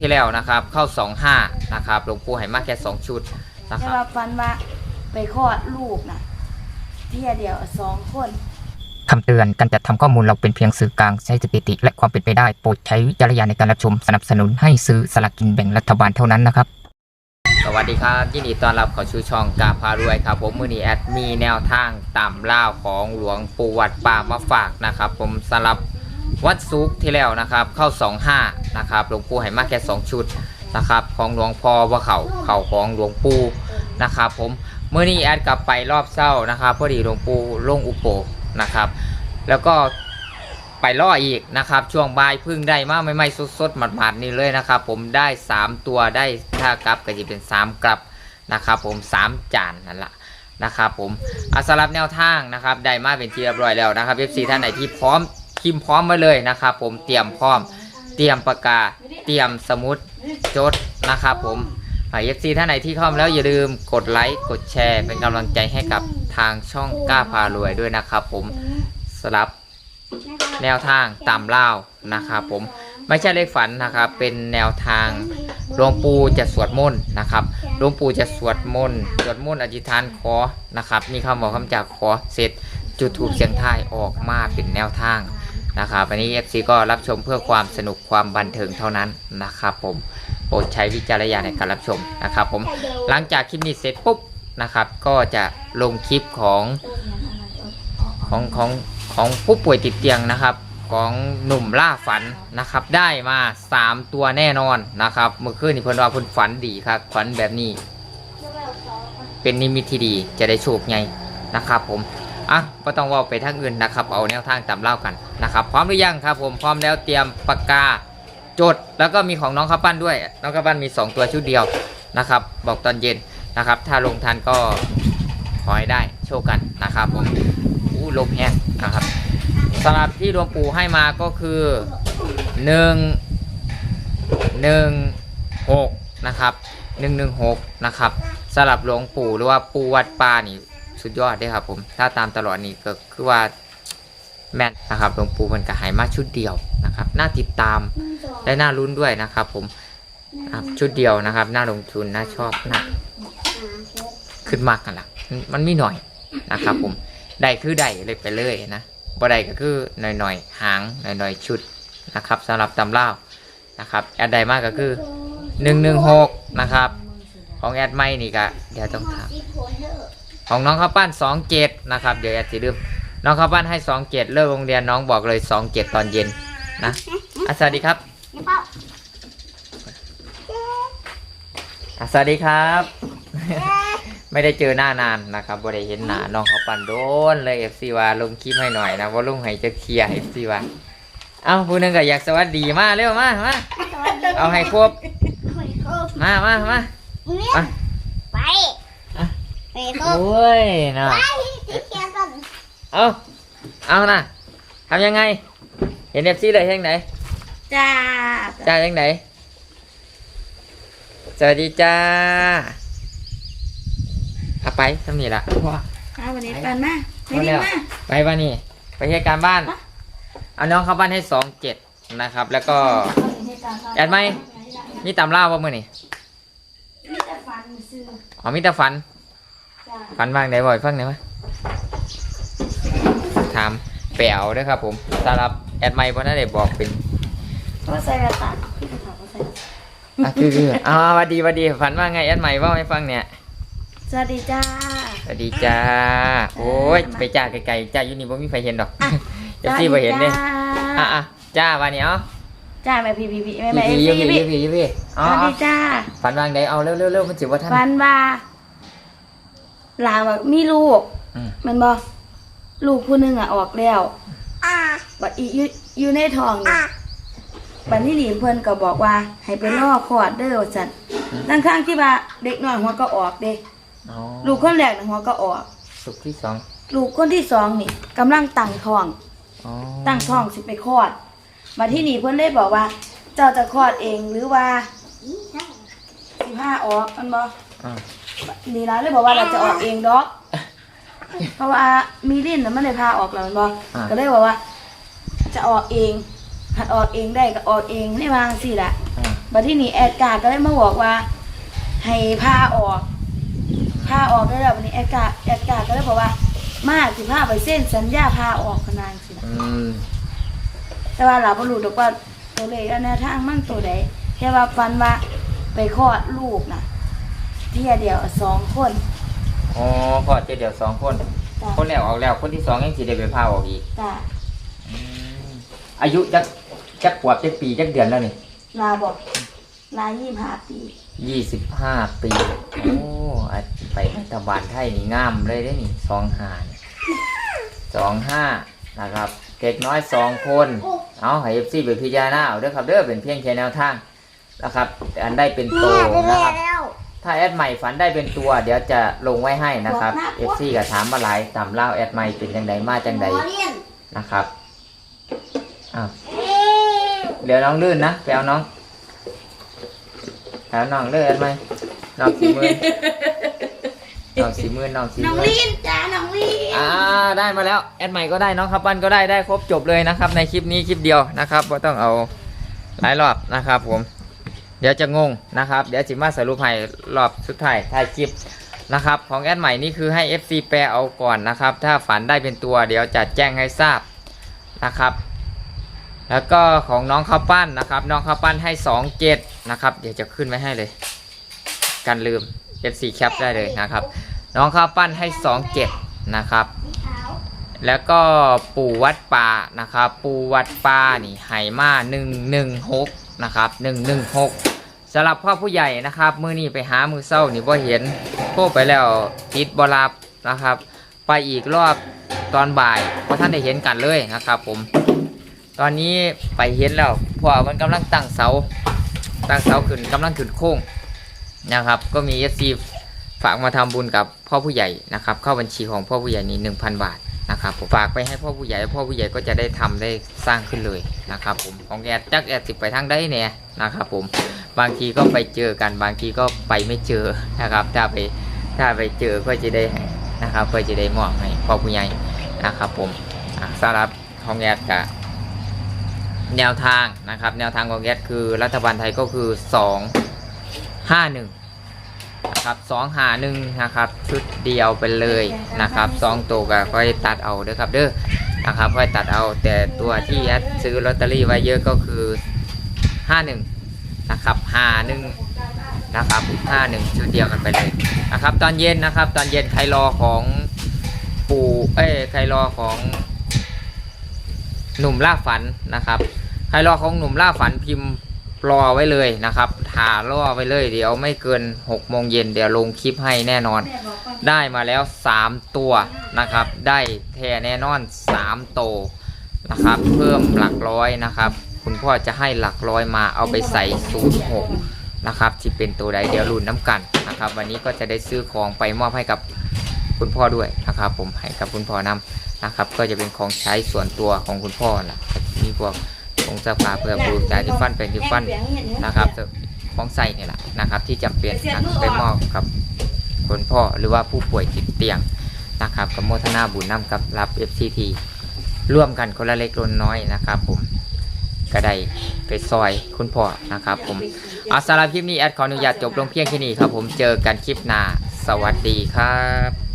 ที่แล้วนะครับเข้าสองห้านะครับหลวงปู่ให้มาแค่สองชุดนะแต่ครับ ว่าฟันว่าไปคลอดลูกน่ะเที่ยเดียวสองคน คำเตือน การจัดทำข้อมูลเราเป็นเพียงสื่อกลางใช้สถิติ และความเป็นไปได้ โปรดใช้วิจารณญาณในการรับชม สนับสนุนให้ซื้อสลากกินแบ่งรัฐบาลเท่านั้นนะครับ สวัสดีครับยินดีต้อนรับเข้าชูช่องกาพารวยครับ ผมมือนี้แอดมีแนวทางตามล่าวของหลวงปู่วัดป่ามาฝากนะครับ ผมสำหรับ วัดซุกที่แล้วนะครับ เข้า 25นะครับหลวงปู่ให้มาแค่ 2 ชุดนะครับ ของหลวงพ่อว่าเขาเขาของหลวงปู่นะครับ ผมเมื่อนี้แอดกลับไปรอบเศร้านะครับพอดีหลวงปู่ลงอุโปนะครับ แล้วก็ไปล่ออีกนะครับ ช่วงบ่ายพึ่งได้มาไม่ไม่ๆสดๆหมาดๆนี่เลยนะครับ ผมได้ 3 ตัวได้ถ้ากลับก็จะเป็น 3 กลับนะครับผม 3 จานนั่นแหละนะครับผมอาสำหรับแนวทางนะครับได้มาเป็นที่เรียบร้อยแล้วนะครับ FC ท่านไหนที่พร้อม พิมพ์พร้อมมาเลยนะครับผมเตรียมพร้อม เตรียมปากกา เตรียมสมุดจดนะครับผมเอฟซีท่านไหนที่เข้ามาแล้วอย่าลืมกดไลค์กดแชร์ เป็นกำลังใจให้กับทางช่องกล้าพารวยด้วยนะครับผมสำหรับแนวทางตามเล่านะครับผมไม่ใช่เลขฝันนะครับเป็นแนวทางหลวงปู่จะสวดมนต์นะครับหลวงปู่จะสวดมนต์สวดมนต์อธิษฐานขอนะครับมีคำบอกคำจากขอเสร็จจุดถูกเสียงทายออกมาเป็นแนวทาง นะครับอันนี้ FC ก็รับชมเพื่อความสนุกความบันเทิงเท่านั้นนะครับผมโปรดใช้วิจารณญาณในการรับชมนะครับผมหลังจากคลิปนี้เสร็จปุ๊บนะครับก็จะลงคลิปของของของของผู้ป่วยติดเตียงนะครับของหนุ่มล่าฝันนะครับ ได้มา 3 ตัวแน่นอนนะครับ เมื่อคืนนี่เพิ่นว่าเพิ่นฝันดีครับฝันแบบนี้ เป็นนิมิตที่ดีจะได้โชคไงนะครับผม อะก็ต้องว่าไปทางอื่นนะครับ เอาแนวทางตามเล่ากันนะครับ พร้อมหรือยังครับ ผมพร้อมแล้วเตรียมปากกาจด แล้วก็มีของน้องข้าวปั้นด้วย น้องข้าวปั้นมี 2 ตัวชุดเดียวนะครับ บอกตอนเย็นนะครับ ถ้าลงทันก็ขอให้ได้โชคกันนะครับผมอู้ลมแห้งนะครับสำหรับที่หลวงปู่ให้มาก็คือหนึ่งหนึ่งหกนะครับหนึ่งหนึ่งหกนะครับสำหรับหลวงปู่หรือว่าปู่วัดป่านี่ สุดยอดเด้ครับ ผมถ้าตามตลอดนี่ก็คือว่าแมนนะครับหลวงปู่มันก็หายมาชุดเดียวนะครับน่าติดตามและน่าลุ้นด้วยนะครับ ผมชุดเดียวนะครับน่าลงทุนน่าชอบน่าขึ้นมากกันละมันมันมีหน่อยนะครับ ผมได้คือได้เลยไปเลยนะบ่ได้ก็คือหน่อยๆหางหน่อยๆชุดนะครับสำหรับตำเล่านะครับแอดใดมากก็คือ116นะครับ ของแอดไม่นี่ก็เดี๋ยวต้องถาม ของน้องข้าวปั้น27นะครับเดี๋ยวแอดจะลืมน้องข้าวปั้นให้27เลิกโรงเรียนน้องบอกเลย27ตอนเย็นนะอะสวัสดีครับอะสวัสดีครับ ไม่ได้เจอหน้านานนะครับบ่ได้เห็นหน้าน้องเขาปั่นโดนเลย FC ว่าลงคลิปให้หน่อยนะว่าลงให้จะเคลียร์ FC ว่าเอ้าผู้หนึงก็อยากสวัสดีมาเร็วมามาเอาให้ครบมามามาไปอะไปคร โอบ้ยนะไปที่เขียนก่อนเอาเอานะทำยังไง เห็น FC เลยยังไหนจ้าจ้ายังไหนสวัสดีจ้าเอาไปทำนี่ละว้ามาวันนี้ปันมาไม่เอาดีแล้วมาไปบ้านนี่ไปเหตุการบ้าน เอาน้องเข้าบ้านให้สองเจ็ดนะครับ แล้วก็แอดไหมมีตำล่าว่ามื่อนี่มีแต่ฟันซื้ออ๋อมีแต่ฝันจ้า ฝันว่างไหนบ่อยฟังไหนอยไหมถามแป๋วด้วยครับผมสำหรับแอดไมค์เพราะนั่นได้บอกเป็นก็ใส่กระตักพี่กระตักก็ใส่อะคือคืออ๋อหวัดดีหวัดดีฝันว่าไงแอดไมค์ว่าให้ฟังเนี่ยสวัสดีจ้าสวัสดีจ้า โอ้ยไปจ้าไกลๆจ้าอยู่นี่บ่มีใครเห็นดอกเอฟซีบ่เห็นเด้อะอะจ้าวันนี้เอ๋อจ้าแม่พี่พี่พี่แม่แม่ยี่เอฟพี่ซียี่พี่พี่ยี่พี่ยี่พี่สอ๋อวัสอ๋อดีจ้าฝันว่างไหนเอาเร็วเร็วเร็วมันจิว่าท่านฟันว่าห ลานว่ามีลูกอืม แมันบ่ลูกผู้หนึงอะออกแล้วอะบัดอีอยู่อยู่ในท้องนี่อะบัดนี้หนีเพิ่นก็บอกว่า ให้ไปรอคลอดเด้อว่าซั่นทั้งข้างๆที่ว่าเด็กน้อยหัวก็ออกเด้อ๋อลูกคนแรกน่ะหัวก็ออก สุกที่สองลูกคนที่สองนี่กำลังตั้งท้อง อ๋อตั้งท้องสิไปคลอด มาที่นี่เพิ่นได้บอกว่า เจ้าจะคลอดเองหรือว่าสิพาออกมันบ่อ่า นี่นะเลยบอกว่าเราจะออกเองดอก เพราะว่ามีลิ้นน่ะมันได้พาออกแล้วมันบ่อ่า ก็เลยบอกว่า จะออกเองหัดออกเองได้ก็ออกเองได้วางสิล่ะอ่าบัดที่นี่แอดการ์ก็เลยมาบอกว่า ให้ผ้าออกผ้าออกได้แล้ววันนี้แอดการ์แอดการ์ก็เลยบอกว่า มาสิผ้าไปเส้นสัญญาผ้าออกขนานสิอืมแต่ว่าเราบ่รู้ดอกว่าตัวเลขอันแนวทางมั่งตัวใดแค่ว่าฟันว่าไปคลอดลูกน่ะเที่ยเดียวสองคนอ๋อพอเจเดี๋ยวสองคน จ้ะคนแรกออกแล้วคนที่สองยังสิได้ไปพาออกอีกจ้ะอืมอายุจักจักขวบจักปีจักเดือนแล้วนี่ลาบอกลายี่ห้าปียี่สิบห้าปีโอ้อาจไปรัฐบาลไทยนี่งามเลยได้นี่สองห้าสองห้านะครับเด็กน้อยสองคน เอาให้เอฟซีไปพิจารณาเอาเด้อครับเด้อเป็นเพียงแค่แนวทางนะครับ อันได้เป็นโตแม่ได้นะครับแล้ว ถ้าแอดใหม่ฝันได้เป็นตัว เดี๋ยวจะลงไว้ให้นะครับเอฟซีก็ถามมาหลายต่ำเล่าแอดใหม่เป็นจังใดมาจังใดหมอเรียนนะครับอ้าวเอ๊ะเดี๋ยวน้องลื่นนะไปเอาน้องแล้วน้องเลื่นไหมน้องสีมือน้องสีมือน้องสีน้องมือลีนจ้าน้องลีนอ่าได้มาแล้วแอดใหม่ก็ได้น้องครับปั้นก็ได้ได้ครบจบเลยนะครับ ในคลิปนี้คลิปเดียวนะครับไม่ต้องเอาหลายรอบนะครับผม เดี๋ยวจะงงนะครับ เดี๋ยวจิมาสรุปให้รอบสุดท้ายท้ายคลิปนะครับของแอดใหม่นี่คือให้ FC แปลเอาก่อนนะครับ ถ้าฝันได้เป็นตัวเดี๋ยวจะแจ้งให้ทราบนะครับ แล้วก็ของน้องข้าวปั้นนะครับ น้องข้าวปั้นให้สองเจ็ดนะครับ เดี๋ยวจะขึ้นไว้ให้เลย กันลืม FC แคปได้เลยนะครับ น้องข้าวปั้นให้สองเจ็ดนะครับ แล้วก็ปู่วัดป่านะครับ ปู่วัดป่านี่ไหมาหนึ่งหนึ่งหก นะครับหนึ่งหนึ่งหกสำหรับพ่อผู้ใหญ่นะครับ มือนี้ไปหามือเศร้านี่บ่เห็นโทรไปแล้วติดบรับนะครับ ไปอีกรอบตอนบ่ายเพราะท่านได้เห็นกันเลยนะครับผม ตอนนี้ไปเห็นแล้วเพราะว่ามันกำลังตั้งเสาตั้งเสาขึ้นกำลังขึ้นโค้งนะครับ ก็มี FC ฝากมาทำบุญกับพ่อผู้ใหญ่นะครับ เข้าบัญชีของพ่อผู้ใหญ่นี่1,000 บาท นะครับผมฝากไปให้พ่อผู้ใหญ่พ่อผู้ใหญ่ก็จะได้ทำได้สร้างขึ้นเลยนะครับผมของแอดจักแอดสิไปทางได้เนี่ยนะครับผมบางทีก็ไปเจอกันบางทีก็ไปไม่เจอนะครับ ถ้าไปถ้าไปเจอก็จะได้นะครับก็จะได้มอบให้พ่อผู้ใหญ่นะครับผมสำหรับของแอดกับแนวทางนะครับ แนวทางของแอดคือรัฐบาลไทยก็คือ 2 5 1นะ ครับ2 5 1นะครับชุดเดียวไปเลยนะครับ2ตัวก็ค่อยตัดเอาเด้อครับเด้อนะครับค่อยตัดเอาแต่ตัวที่แอดซื้อลอตเตอรี่ไว้เยอะก็คือ51นะครับ51นะครับ51ชุดเดียวกันไปเลยนะครับ ตอนเย็นนะครับ ตอนเย็นใครรอของปู่เอ้ยใครรอของหนุ่มล่าฝันนะครับ ใครรอของหนุ่มล่าฝันพิมพ์ รอไว้เลยนะครับถ่ารอไว้เลย เดี๋ยวไม่เกิน6โมงเย็นเดี๋ยวลงคลิปให้แน่นอน ได้มาแล้ว 3 ตัวนะครับ ได้แท้แน่นอน3โตวนะครับ เพิ่มหลักร้อยนะครับ คุณพ่อจะให้หลักร้อยมาเอาไปใส่06นะครับที่เป็นตัวใดเดี๋ยวรุ่นน้ำกันนะครับ วันนี้ก็จะได้ซื้อของไปมอบให้กับคุณพ่อด้วยนะครับ ผมให้กับคุณพ่อนำนะครับ ก็จะเป็นของใช้ส่วนตัวของคุณพ่อแหละมีพวก ผงซักผ้าเพื่อปลูกจ่ายที่ฟันเป็นที่ฟันนะครับของใส่เนี่ยแหละนะครับ ที่จำเป็นนะไปมอบกับคุณพ่อหรือว่าผู้ป่วยติดเตียงนะครับกับโมทนาบุญน้ำกับรับ FCT ร่วมกันคนละเล็กคนน้อยนะครับผมก็ได้ไปซอยคุณพ่อนะครับ ผมเอาสำหรับคลิปนี้แอดขออนุญาตจบลงเพียงแค่นี้ครับ ผมเจอกันคลิปหน้าสวัสดีครับ